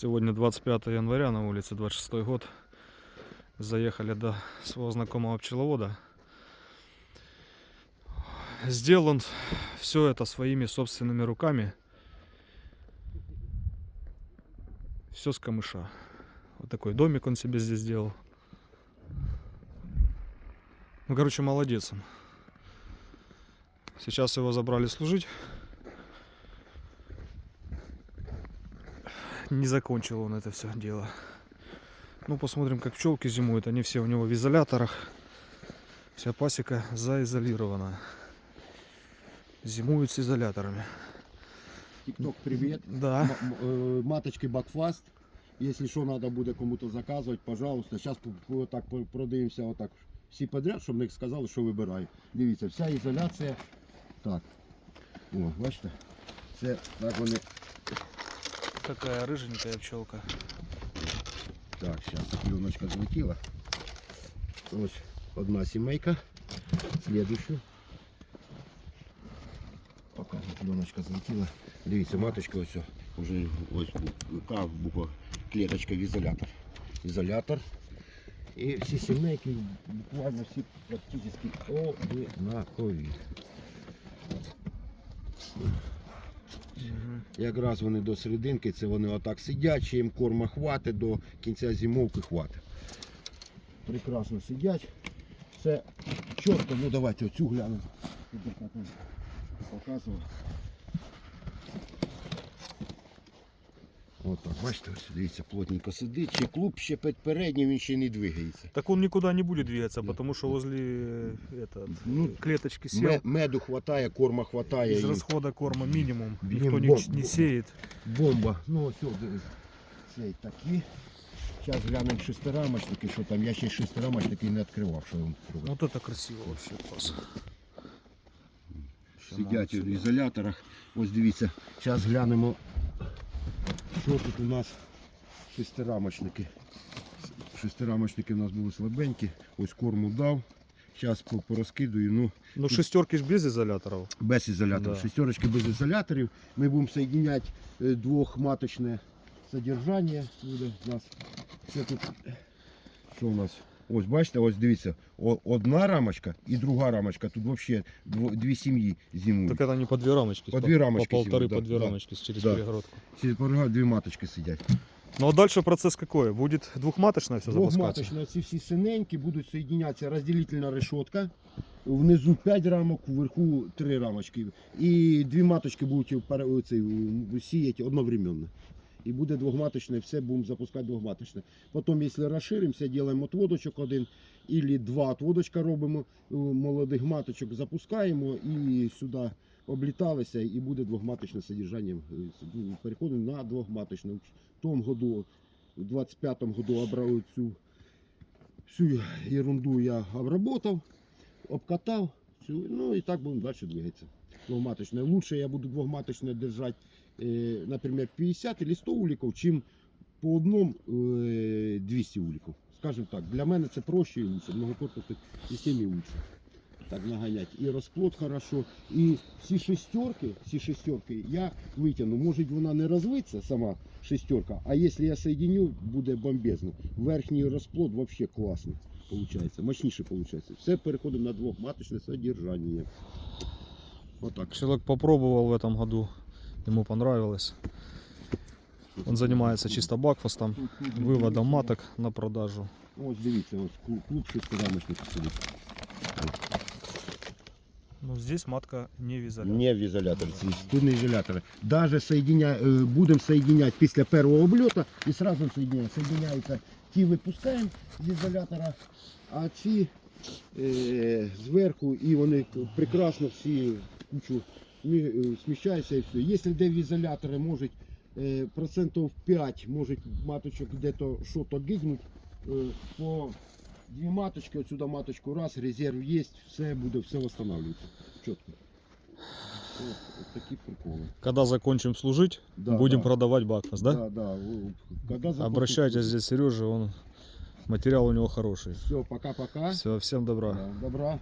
Сегодня 25 января, на улице 26 год. Заехали до своего знакомого пчеловода. Сделал он все это своими собственными руками. Все с камыша. Вот такой домик он себе здесь сделал. Ну, короче, молодец он. Сейчас его забрали служить. Не закончил он это все дело. Ну, посмотрим, как пчелки зимуют. Они все у него в изоляторах. Вся пасека заизолирована. Зимуют с изоляторами. Тикток, привет. Да. М- м- э, Маточки Бакфаст. Если що треба буде кому-то заказувати, пожалуйста. Зараз так по- продивимося отак всі подряд, щоб не сказали, що вибирай. Дивіться, вся ізоляція. Так. О, бачите? Це так вони. Такая рыженькая пчелка. Так, зараз пленочка злетіла. Ось одна сімейка. Слідущу. Поки пленочка злетіла. Дивіться, маточка ось. Уже ось К буква клеточка в ізолятор. Ізолятор. І всі сімейки буквально всі практично одинакові. Якраз вони до серединки, це вони отак сидять, чи їм корма хватить, до кінця зимовки хватить. Прекрасно сидять. Все чітко, ну давайте оцю глянемо. Показував. От так, бачите, ось дивіться, плотненько сидить. Ще клуб ще під переднім, він ще не двигається. Так он никуда не будет двигаться, Да. потому что возле э, этот, Ну, э, клеточки сел. Ме- меду хватає, корма хватає. Из їм. расхода корма минимум. Блин, Никто не, бомба. не сеет. Бомба. Ну ось о, дивись. Цей такі. Зараз глянемо шестирамочники, що там. Я ще шестирамочники не відкривав, що він робить. Вот это красиво вообще класс. Сидять в ізоляторах. Ось дивіться, зараз глянемо, що тут у нас шестирамочники. Шестирамочники у нас були слабенькі. Ось корму дав. Зараз порозкидую. Ну, Ну шестерки ж без ізоляторів. без ізоляторів. Да. Шестерочки без ізоляторів. Ми будемо соєдиняти е, двохматочне содержання. Буде у нас. Це тут. Що у нас? Ось бачите, ось дивіться, одна рамочка і друга рамочка. Тут взагалі дві сім'ї зимують. Так это не по две рамочки. По две рамочки По полторы, сидят, по да, две да. рамочки через Да. перегородку. Ці порога дві маточки сидять. Ну а дальше процесс какой? Будет двухматочное все запускаться? Двохматочні, ці всі синенькі будуть соєдинятися розділительна решетка. Внизу 5 рамок, вверху 3 рамочки. І дві маточки будуть сіяти одновременно и буде двухматочное, все будем запускать двухматочное. Потом, если расширимся, делаем отводочек один или два отводочка робимо, молодых маточок запускаємо и сюда обліталися і буде двохматочне содержання. Е, переходимо на двохматочне. В тому году, в 25-му году обрав цю всю ерунду я обработав, обкатав, ну і так будемо далі двигатися. Двохматочне. Лучше я буду двохматочне держати например, 50 или 100 уликов, чем по одному э, 200 уликов. Скажем так, для мене це проще і лучше, в многокорпусной системі лучше. Так наганять. І розплод хорошо. І всі шестерки, всі шестерки я витягну. Може вона не розвиться сама шестерка, а якщо я соединю, буде бомбезно. Верхній розплод вообще класний. Получається, мощніше получається. Все переходимо на двохматочне содержання. Отак. Человек попробовал в этом году, ему понравилось. Он занимается чисто бакфастом, Тут- тут выводом дивіться, маток на продажу. Ось дивіться, ось клуб, клуб шестирамочників сидить. Но Ну, здесь матка не в изоляторе. Не в ізоляторі, це тут не ізолятори. Даже соединя... е, будемо соединять після першого обльоту і сразу соединяємо. Соединяються ті випускаємо з ізолятора, а ці е, зверху і вони прекрасно всі в кучу смі- е, сміщаються і все. Якщо де в ізолятори можуть е, процентів 5 можуть маточок де-то що-то гигнуть, е, по дві маточки, отсюда маточку раз, резерв є, все буде, все восстанавливается. Чітко. От, от такі приколи. Когда закончим служить, Да, будем да. продавать бакфаст, да? Да, да. О, Когда закончим Обращайтесь, службу. здесь Сережа, он материал у него хороший. Все, пока-пока. Все, всем добра. Да, добра.